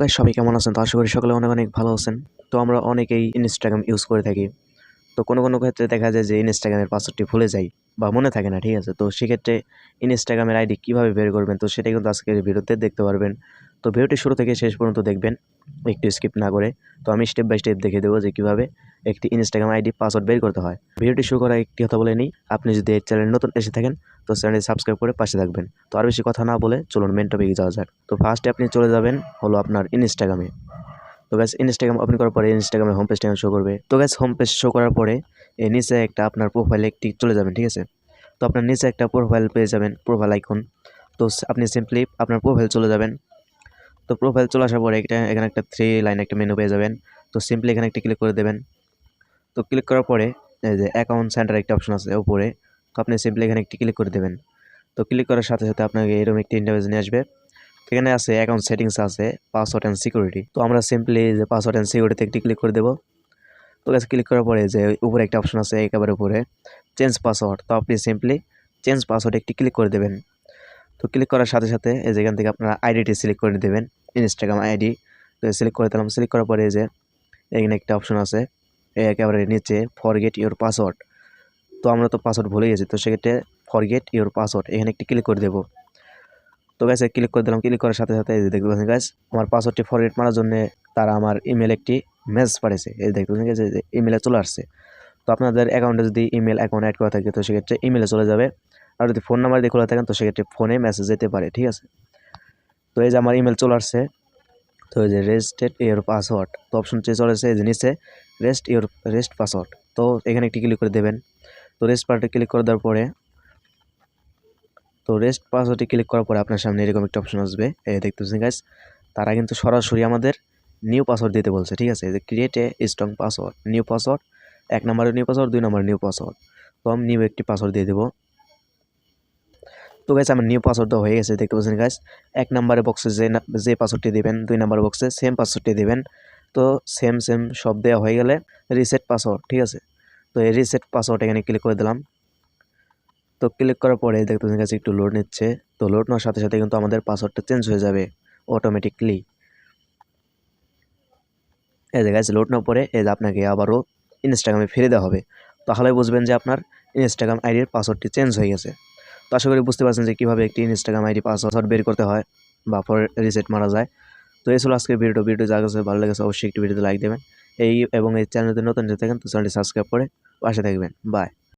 Guys সবাই কেমন আছেন? তো আশা করি সকলে অনেক অনেক ভালো আছেন। তো আমরা অনেকেই ইনস্টাগ্রাম ইউজ করে থাকি। তো কোনো কোনো ক্ষেত্রে দেখা যায় যে ইনস্টাগ্রামের পাসওয়ার্ডটি ভুলে যাই বা মনে থাকে না, ঠিক আছে? তো সেক্ষেত্রে ইনস্টাগ্রামের আইডি কীভাবে বের করবেন? তো সেটাই কিন্তু আজকের ভিডিওতে দেখতে পারবেন। তো ভিডিওটি শুরু থেকে শেষ পর্যন্ত দেখবেন। একটু স্কিপ না করে। তো আমি স্টেপ বাই স্টেপ দেখে দেবো যে কীভাবে একটি ইনস্টাগ্রাম আইডি পাসওয়ার্ড বের করতে হয়। ভিডিওটি শুরু করা একটি কথা বলে নিই, আপনি যদি এই চ্যানেল নতুন এসে থাকেন, তো চ্যানেলটি সাবস্ক্রাইব করে পাশে থাকবেন। তো আর বেশি কথা না বলে চলুন মেন টপিকে যাওয়া যাক। তো ফার্স্টে আপনি চলে যাবেন হলো আপনার ইনস্টাগ্রামে তো গ্যাস ইনস্টাগ্রাম ওপেন করার পরে ইনস্টাগ্রামে হোম পেজটা শো করবে। তো গ্যাস হোম পেজ শো করার পরে এর নিচে একটা আপনার প্রোফাইলে একটি চলে যাবেন, ঠিক আছে? তো আপনার নিচে একটা প্রোফাইল পেয়ে যাবেন প্রোফাইল আইকন তো আপনি সিম্পলি আপনার প্রোফাইল চলে যাবেন। তো প্রোফাইল চলে আসার পরে এটা এখানে একটা থ্রি লাইন একটা মেনু পেয়ে যাবেন। তো সিম্পলি এখানে একটা ক্লিক করে দেবেন। তো ক্লিক করার পরে, এই যে অ্যাকাউন্ট সেন্টার একটা অপশন আছে উপরে, তো আপনি সিম্পলি এখানে একটি ক্লিক করে দেবেন। তো ক্লিক করার সাথে সাথে আপনাকে এরকম একটি ইন্টারভেস নিয়ে আসবে। এখানে আছে অ্যাকাউন্ট সেটিংস আছে পাসওয়ার্ড অ্যান্ড সিকিউরিটি তো আমরা সিম্পলি যে পাসওয়ার্ড অ্যান্ড সিকিউরিটিতে একটি ক্লিক করে দেবো। তো কাছে ক্লিক করার পরে যে উপরে একটা অপশন আছে, একেবারে উপরে চেঞ্জ পাসওয়ার্ড তো আপনি সিম্পলি চেঞ্জ পাসওয়ার্ড একটি ক্লিক করে দেবেন। তো ক্লিক করার সাথে সাথে এই যেখান থেকে আপনারা আইডিটি সিলেক্ট করে দেবেন ইনস্টাগ্রাম আইডি তো সিলেক্ট করে দিলাম। সিলেক্ট করার পরে যে এখানে একটা অপশন আছে একেবারে নিচে ফরগেট ইওর পাসওয়ার্ড তো আমরা তো পাসওয়ার্ড ভুলে গেছি, তো সেক্ষেত্রে ফরগেট ইওর পাসওয়ার্ড এখানে একটি ক্লিক করে দেবো। তো গ্যাসে ক্লিক করে দিলাম ক্লিক করার সাথে সাথে এই যে দেখতে পাচ্ছেন গ্যাস আমার পাসওয়ার্ডটি ফরগেট মারার জন্য তারা আমার ইমেল একটি মেসেজ পাঠিয়েছে। এই দেখতে পাচ্ছেন গ্যাস ইমেলে চলে আসছে। তো আপনাদের অ্যাকাউন্টে যদি ইমেল অ্যাকাউন্ট অ্যাড করা থাকে, তো সেক্ষেত্রে ইমেলে চলে যাবে। আর যদি ফোন নাম্বার দিয়ে খোলা থাকেন, তো সেক্ষেত্রে ফোনে মেসেজ যেতে পারে, ঠিক আছে? তো এই যে আমার ইমেল চলে আসছে তো এই যে রেস্টেড ইওর পাসওয়ার্ড তো অপশন চেয়ে চলে এই নিচে রেস্ট ইওর রেস্ট পাসওয়ার্ড তো এখানে একটি ক্লিক করে দেবেন। তো রেস্ট পার্টে ক্লিক করে দেওয়ার পরে, তো রেস্ট পাসওয়ার্ডে ক্লিক করার পরে আপনার সামনে এরকম একটা অপশন আসবে। এই দেখতেছেন গাইস তারা কিন্তু সরাসরি আমাদের নিউ পাসওয়ার্ড দিতে বলছে, ঠিক আছে? যে create a strong password new password এক নম্বরের নিউ পাসওয়ার্ড দুই নম্বরের নিউ পাসওয়ার্ড তো আমি নিউ একটি পাসওয়ার্ড দিয়ে দেবো। তো গাইস আমার নিউ পাসওয়ার্ড হয়ে গেছে, দেখতে পাচ্ছেন গাইস এক নম্বরের বক্সে যে যে পাসওয়ার্ডটি দেবেন, দুই নম্বর বক্সে সেম পাসওয়ার্ডটি দেবেন। তো সেম সেম সব দেওয়া হয়ে গেলে রিসেট পাসওয়ার্ড ঠিক আছে? তো এই রিসেট পাসওয়ার্ড এখানে ক্লিক করে দিলাম। তো ক্লিক করার পরে দেখতে পাচ্ছেন কাছে একটু লোড নিচ্ছে। তো লোড নেওয়ার সাথে সাথে কিন্তু আমাদের পাসওয়ার্ডটা চেঞ্জ হয়ে যাবে অটোমেটিকলি এই যে গাছ লোড নেওয়ার পরে এই যে আপনাকে আবারও ইনস্টাগ্রামে ফিরে দেওয়া হবে। তাহলে বুঝবেন যে আপনার ইনস্টাগ্রাম আইডির পাসওয়ার্ডটি চেঞ্জ হয়ে গেছে। তো আশা করি বুঝতে পারছেন যে কীভাবে একটি ইনস্টাগ্রাম আইডি পাসওয়ার্ড বের করতে হয় বা পরে রিসেট মারা যায়। তো এই ছিল আজকের ভিডিও ভিডিও যা কাছে ভালো লেগেছে অবশ্যই একটি ভিডিওতে লাইক দেবেন। এই এবং এই চ্যানেলটি নতুন যেতে থাকেন, তো চ্যানেলটি সাবস্ক্রাইব করে পাশে থাকবেন। বাই